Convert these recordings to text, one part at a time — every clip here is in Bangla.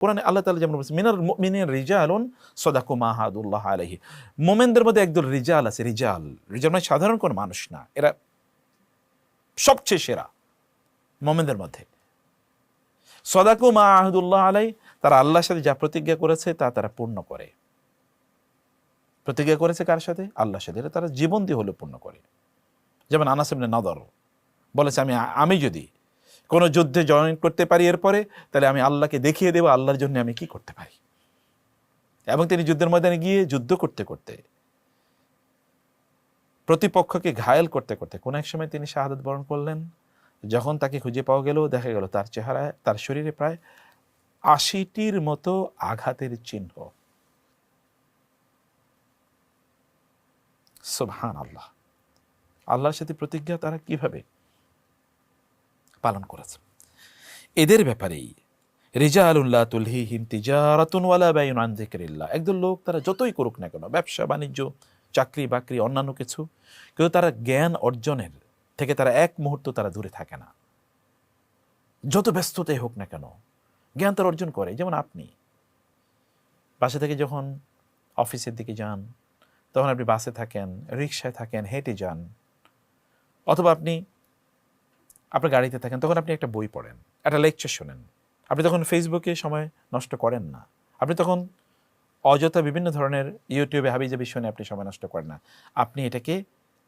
কোরআনে আল্লাহ তালা যেমন বলছে মিনার মিনের রিজালুন সদাকু মাহাদুল্লাহ আলহি মোমেনদের মধ্যে একদল রিজাল আছে, রিজাল। রিজাল মানে সাধারণ কোনো মানুষ না, এরা সবচেয়ে সেরা মোমেনদের মধ্যে। সদাকু মা আহদুল্লাহ আলাই, তারা আল্লাহর সাথে যা প্রতিজ্ঞা করেছে তা তারা পূর্ণ করে। প্রতিজ্ঞা করেছে কার সাথে? আল্লাহর সাথে। তারা জীবন দিয়ে হলে পূর্ণ করে। যেমন আনাস ইবনে নদর বলেছে, আমি আমি যদি কোনো যুদ্ধে জয়েন করতে পারি এরপরে, তাহলে আমি আল্লাহকে দেখিয়ে দেবো, আল্লাহর জন্য আমি কি করতে পারি। এবং তিনি যুদ্ধের ময়দানে গিয়ে যুদ্ধ করতে করতে, প্রতিপক্ষকে ঘায়েল করতে করতে, কোন এক সময় তিনি শাহাদত বরণ করলেন, যখন তাকে খুঁজে পাওয়া গেল, দেখা গেল তার চেহারায় তার শরীরে প্রায় আশিটির মতো আঘাতের চিহ্ন। সুবহান আল্লাহ আল্লাহর সাথে প্রতিজ্ঞা তারা কীভাবে পালন করেছে। এদের ব্যাপারেই রেজা রিজালুল্লাহ তুলহিহিম তিজারাতুন ওয়ালা বাইন আন যিকরিল্লাহ। একদল লোক তারা যতই করুক না কেন, ব্যবসা, বাণিজ্য, চাকরি, বাকরি, অন্যান্য কিছু, কিন্তু তারা জ্ঞান অর্জনের থেকে তারা এক মুহূর্ত তারা দূরে থাকে না। যত ব্যস্ততাই হোক না কেন, জ্ঞান তারা অর্জন করে, যেমন আপনি। বাসা থেকে যখন অফিসের দিকে যান, তখন আপনি বাসে থাকেন রিক্সায় থাকেন, হেঁটে যান, অথবা আপনি আপনার গাড়িতে থাকেন, তখন আপনি একটা বই পড়েন, একটা লেকচার শোনেন। আপনি তখন ফেসবুকে সময় নষ্ট করেন না। আপনি তখন অযথা বিভিন্ন ধরনের ইউটিউবে হাবিজাবি শুনে আপনি সময় নষ্ট করেন না। আপনি এটাকে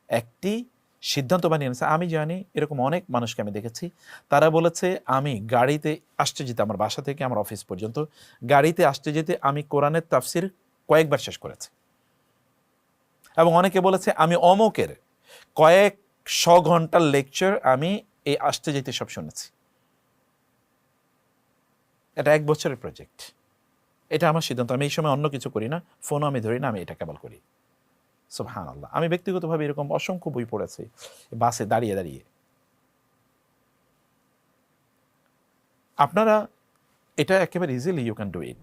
একটি সিদ্ধান্ত বানিয়ে নিয়েছেন আমি জানি এরকম অনেক মানুষকে আমি দেখেছি, তারা বলেছে, আমি গাড়িতে আসতে যেতে আমার বাসা থেকে আমার অফিস পর্যন্ত, গাড়িতে আসতে যেতে আমি কোরআনের তাফসির কয়েকবার শেষ করেছি। এবং অনেকে বলেছে, আমি অমকের কয়েক শ ঘণ্টার লেকচার আমি এই আসতে যেতে সব শুনেছি। এটা এক বছরের প্রজেক্ট এটা আমার সিদ্ধান্ত। আমি এই সময় অন্য কিছু করি না। ফোনও আমি ধরি না, আমি এটা কেবল করি। সুবহান আল্লাহ আমি ব্যক্তিগতভাবে এরকম অসংখ্য বই পড়েছি, বাসে দাঁড়িয়ে দাঁড়িয়ে। আপনারা, এটা একেবারে easily you can do it